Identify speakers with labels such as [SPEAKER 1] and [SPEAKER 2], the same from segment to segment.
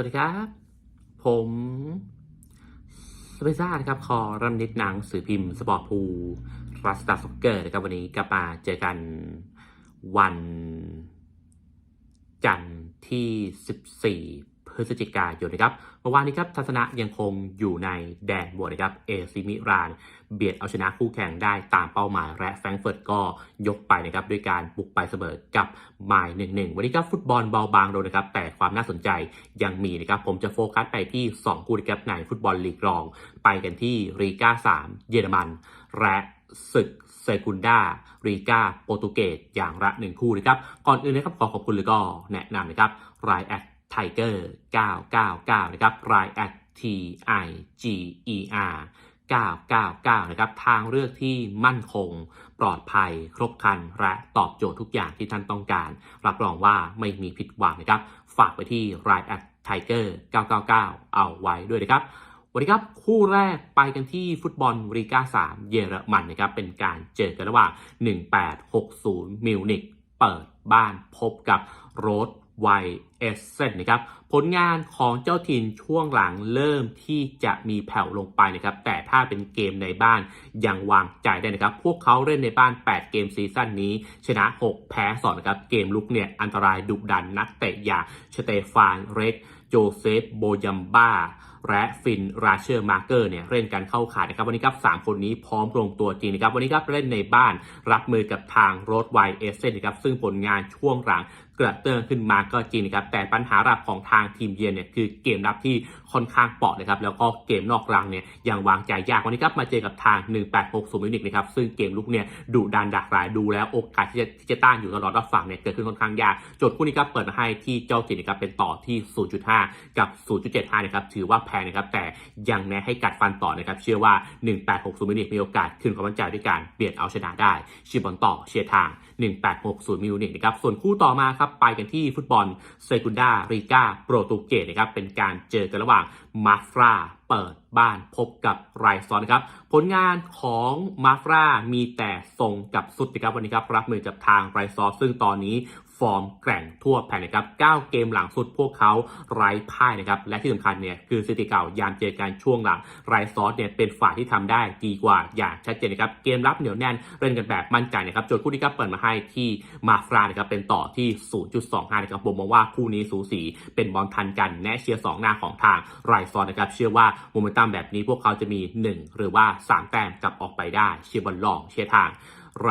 [SPEAKER 1] วัสดีครับ ผมสเปซ่านะครับคอรำนิดหนังสือพิมพ์สปอร์ตพูรัสตาสกเกอร์นะครับวันนี้กลับมาเจอกันวัน จันทร์ที่ 14 พฤศจิกายนนะครับเมื่อวานนี้ครับทัศนะยังคงอยู่ในแดนบวกนะครับเอซิมิราน เบียดเอาชนะคู่แข่งได้ตามเป้าหมายและแฟรงก์เฟิร์ตก็ยกไปนะครับด้วยการบุกไปเสมอกับไมล์หนึ่งหนึ่งวันนี้ครับฟุตบอลเบาบางลงนะครับแต่ความน่าสนใจยังมีนะครับผมจะโฟกัสไปที่ 2 คู่นะครับในฟุตบอลลีกรอง ไปกันที่รีกา3 เยอรมัน และศึกเซกุนดารีกาโปรตุเกสอย่างละหนึ่งคู่นะครับก่อนอื่นนะครับขอขอบคุณเลยก็แนะนำนะครับรายแอด ไทเกอร์999 นะครับรายแอด T I G E R 999 นะครับ ทางเลือกที่มั่นคง ปลอดภัย ครบครัน และตอบโจทย์ทุกอย่างที่ท่านต้องการ รับรองว่าไม่มีผิดหวังนะครับ ฝากไปที่รายแอดไทเกอร์999 เอาไว้ด้วยนะครับวันนี้ครับ คู่แรกไปกันที่ฟุตบอลรีกา 3 เยอรมันนะครับ เป็นการเจอกันระหว่าง 1860 มิวนิกเปิดบ้านพบกับโรด ไวเอสเซนนะครับผลงานของเจ้าถิ่นช่วงหลังเริ่มที่จะมีแผ่วลงไปนะครับแต่ถ้าเป็นเกมในบ้านยังวางใจได้นะครับ พวกเขาเล่นในบ้าน 8 เกมซีซั่นนี้ ชนะ 6 แพ้2นะครับเกมลุกเนี่ยอันตรายดุดันนักเตะอย่างสเตฟานเรก โจเซฟโบยัมบ้าและฟินราเชอร์มาร์เกอร์เนี่ยเล่นกันเข้าขานะครับวันนี้ครับ3คนนี้พร้อมลงตัวจริงนะครับวันนี้ครับเล่นในบ้านรับมือกับทางโรดไวเอเซนนะครับซึ่งผลงานช่วงหลังกระเตื้องขึ้นมาก็จริงนะครับแต่ปัญหาหลักของทางทีมเยือนเนี่ยคือเกมรับที่ค่อนข้างเปราะนะครับแล้วก็เกมนอกรังเนี่ยยังวางใจยากวันนี้ครับมาเจอกับทาง 1860มิวนิกนะครับซึ่งเกมลุกเนี่ยดุดันดักหลายดูแล้วโอกาสที่จะที่จะต้านอยู่ตลอดรอบฝั่งเนี่ยเกิดขึ้นค่อนข้างยากโจทย์คู่นี้ครับเปิดมาให้ที่เจ้าถิ่นนะครับเป็นต่อที่ 0.5กับ 0.75 นะครับ ถือว่าแพงนะครับ แต่ยังแนะให้กัดฟันต่อนะครับ เชื่อว่า 1860มิวนิกมีโอกาสขึ้นความมั่นใจด้วยการเบียดเอาชนะได้ชีบอลต่อเชียร์ทาง 1860มิวนิกนะครับ ส่วนคู่ต่อมาครับ ไปกันที่ฟุตบอลเซกุนดาริกาโปรตุเกสนะครับ เป็นการเจอกันระหว่างมาฟราเปิดบ้านพบกับไรซอนนะครับ ผลงานของมาฟรามีแต่ทรงกับสุดนะครับวันนี้ครับรับมือกับทางไรซอนซึ่งตอนนี้ ฟอร์มแกร่งทั่วแผ่นนะครับ 9 เกมหลังสุดพวกเขาไร้พ่ายนะครับ และที่สำคัญเนี่ยคือสถิติเก่ายามเจอกันช่วงหลังไรซอสเนี่ยเป็นฝ่ายที่ทำได้ดีกว่าอย่างชัดเจนนะครับ เกมรับเหนียวแน่นเล่นกันแบบมั่นใจนะครับโจทย์คู่นี้ครับเปิดมาให้ที่มาฟรานะครับเป็นต่อที่ 0.25 นะครับผมมองว่าคู่นี้สูสีเป็นบอลทันกันแนะเชียร์2หน้าของทางไรซอนนะครับ เชื่อว่าโมเมนตัมแบบนี้พวกเขาจะมี 1 หรือว่า 3 แต้มกลับออกไปได้เชียร์บอลลองเชียร์ทาง ไร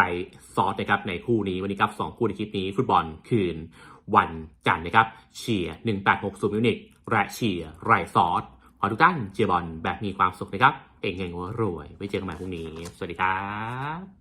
[SPEAKER 1] ซอสนะครับในคู่นี้วันนี้ครับสองคู่ในคลิปนี้ฟุตบอลคืน วันจันทร์นะครับเชียร์1860มิวนิกและเชียร์ไรซอสขอทุกท่านเชียร์บอลแบบมีความสุขนะครับ เองเงงหัวรวยไว้เจอกันใหม่พรุ่งนี้ สวัสดีครับ